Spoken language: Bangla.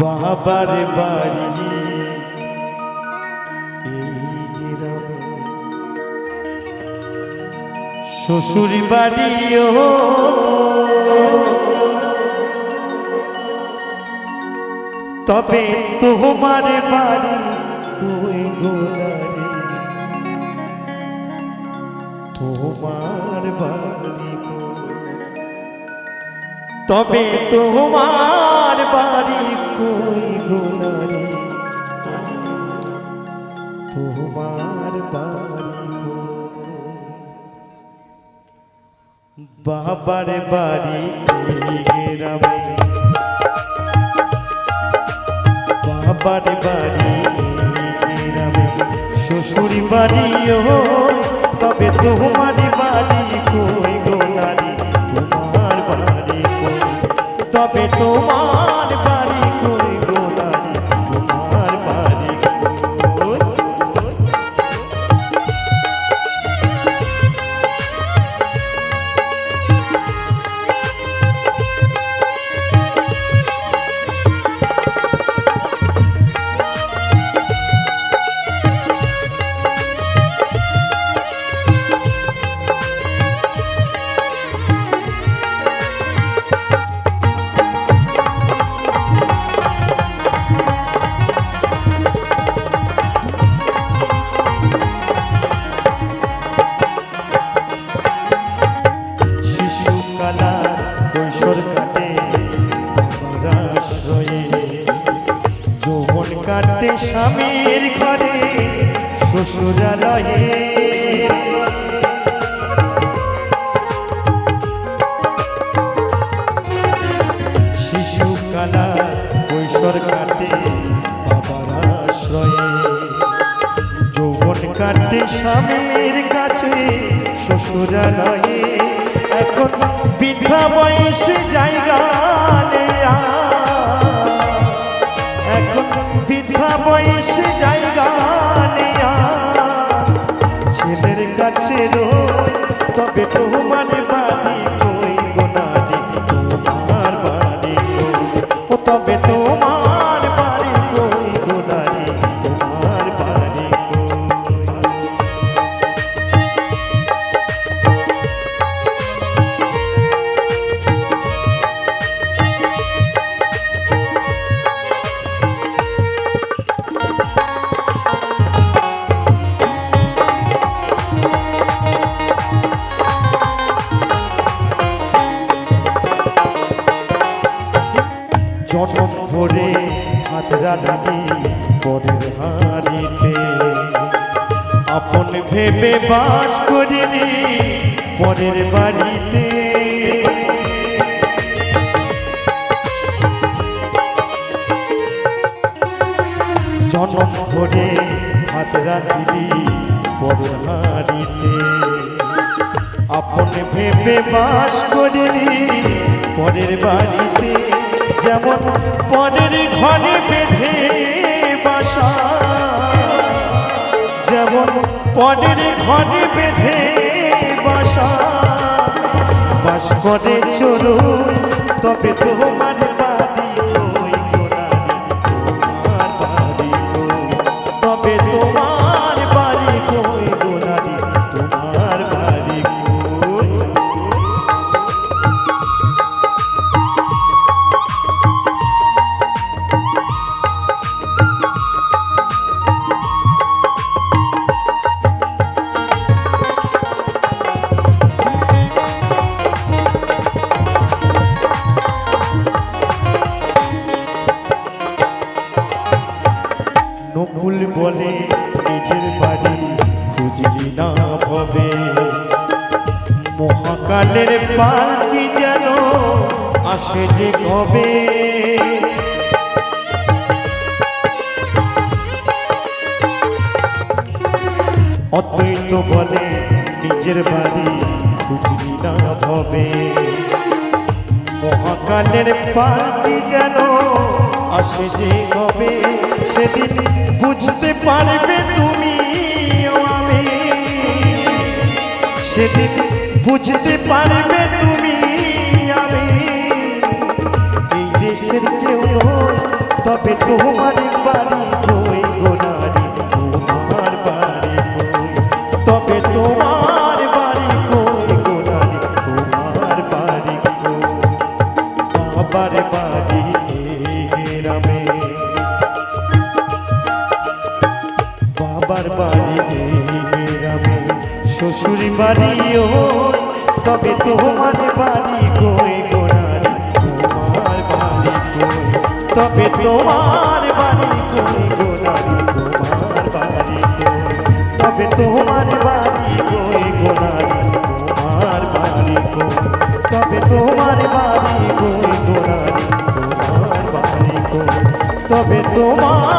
বাবার বাড়ি। শ্বশুর বাড়িও তবে তোমার বাড়ি তুই গোলারি। তোমার বাড়ি। তবে তোমার বাড়ি কই গোলারি তোমার। বাবার বাড়ি গ্রামে বাবার বাড়ি গ্রামে শ্বশুর বাড়িও তবে তোমার শিশুকালা কৈশোর কাটে আশ্রয়ে যৌবন কাটে স্বামীর ঘরে, শ্বশুরালয়ে। শিশুকালা কৈশোর কাটে, বাবার যৌবন কাটে স্বামীর কাছে, শ্বশুরালয়ে। এখন বৃদ্ধা বয়সে জায়গা নেয়া। এখন বৃদ্ধা বয়সে জায়গা নেয়া। ছেলের কাছে রোজ তবে তোমার বাড়ি কই গোনারি তোমার বাড়ি তবে তোমার জনম ভরে হাত রাখি পরের হারিতে আপন ভেবে বাস করিনি পরের বাড়িতে। জনম ভরে হাত রাখি পরের হারিতে আপন ভেবে বাস করিনি পরের বাড়িতে। যেমন পরের ঘরে বেঁধে বাসা, যেমন পরের ঘরে বেঁধে বাসা। বাস করে চলো তবে তোমার বলে, নিজের বাড়ি খুঁজলি না ভবে। মহাকালের পালকি যেন আসে যে কবে। অদ্বৈত বলে, নিজের বাড়ি খুঁজলি না ভবে। মহাকালের পালকি যেন আসে যে কবে। সেদিন বুঝতে পারবে তুমি আমি। সেদিন বুঝতে পারবে তুমি আমি। এই দেশের কেউ তবে বাড়ি ওই তবে তোমার বাড়ি কই গোনারি তোমার বাড়ি কই? তবে তোমার বাড়ি কই তোমার বাড়ি তবে তোমার বাড়ি কই তোমার বাড়ি কই? তবে তোমার বাড়ি কই তোমার বাড়ি কই? তবে তোমার